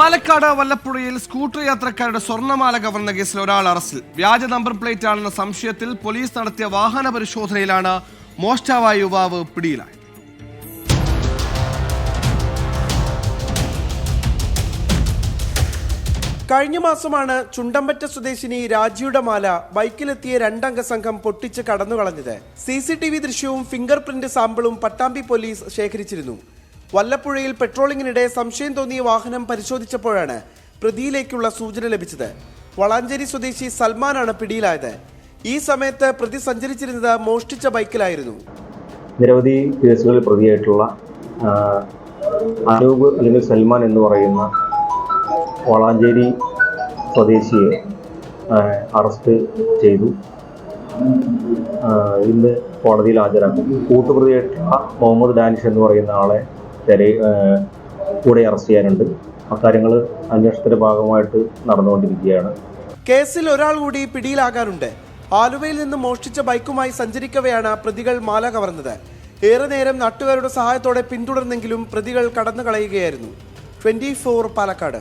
Palakkad വല്ലപ്പുഴയിൽ scooter യാത്രക്കാരുടെ സ്വർണമാല കവർന്ന കേസിൽ ഒരാൾ അറസ്റ്റിൽ. വ്യാജ നമ്പർ പ്ലേറ്റ് ആണെന്ന സംശയത്തിൽ പോലീസ് നടത്തിയ വാഹന പരിശോധനയിലാണ് മോഷ്ടാവായ യുവാവ് പിടിയിലായത്. കഴിഞ്ഞ മാസമാണ് ചുണ്ടമ്പറ്റ സ്വദേശിനി രാജിയുടെ മാല ബൈക്കിലെത്തിയ രണ്ടംഗ സംഘം പൊട്ടിച്ച് കടന്നുകളഞ്ഞത്. സി സി ടി വി ദൃശ്യവും ഫിംഗർ പ്രിന്റ് സാമ്പിളും പട്ടാമ്പി പോലീസ് ശേഖരിച്ചിരുന്നു. വല്ലപ്പുഴയിൽ പെട്രോളിങ്ങിനിടെ സംശയം തോന്നിയ വാഹനം പരിശോധിച്ചപ്പോഴാണ് പ്രതിയിലേക്കുള്ള സൂചന ലഭിച്ചത്. വളാഞ്ചേരി സ്വദേശി സൽമാനാണ് പിടിയിലായത്. ഈ സമയത്ത് പ്രതി സഞ്ചരിച്ചിരുന്നത് മോഷ്ടിച്ച ബൈക്കിലായിരുന്നു. നിരവധി കേസുകളിൽ പ്രതിയായിട്ടുള്ള അനൂപ് അല്ലെങ്കിൽ സൽമാൻ എന്ന് പറയുന്ന വളാഞ്ചേരി സ്വദേശിയെ അറസ്റ്റ് ചെയ്തു. ഇന്ന് കോടതിയിൽ ഹാജരാക്കും. കൂട്ടുപ്രതിയായിട്ടുള്ള മുഹമ്മദ് ഡാനിഷ് എന്ന് പറയുന്ന ആളെ തെര ആ, കൂടെ അറസ്റ്റ് ചെയ്യാനുണ്ട്. അക്കാര്യങ്ങൾ അന്വേഷണത്തിന്റെ ഭാഗമായിട്ട് നടന്നുകൊണ്ടിരിക്കുകയാണ്. കേസിൽ ഒരാൾ കൂടി പിടിയിലാകാനുണ്ട് ആലുവയിൽ നിന്ന് മോഷ്ടിച്ച ബൈക്കുമായി സഞ്ചരിക്കവെയാണ് പ്രതികൾ മാല കവർന്നത്. ഏറെ നേരം നാട്ടുകാരുടെ സഹായത്തോടെ പിന്തുടർന്നെങ്കിലും പ്രതികൾ കടന്നു കളയുകയായിരുന്നു ട്വന്റി പാലക്കാട്.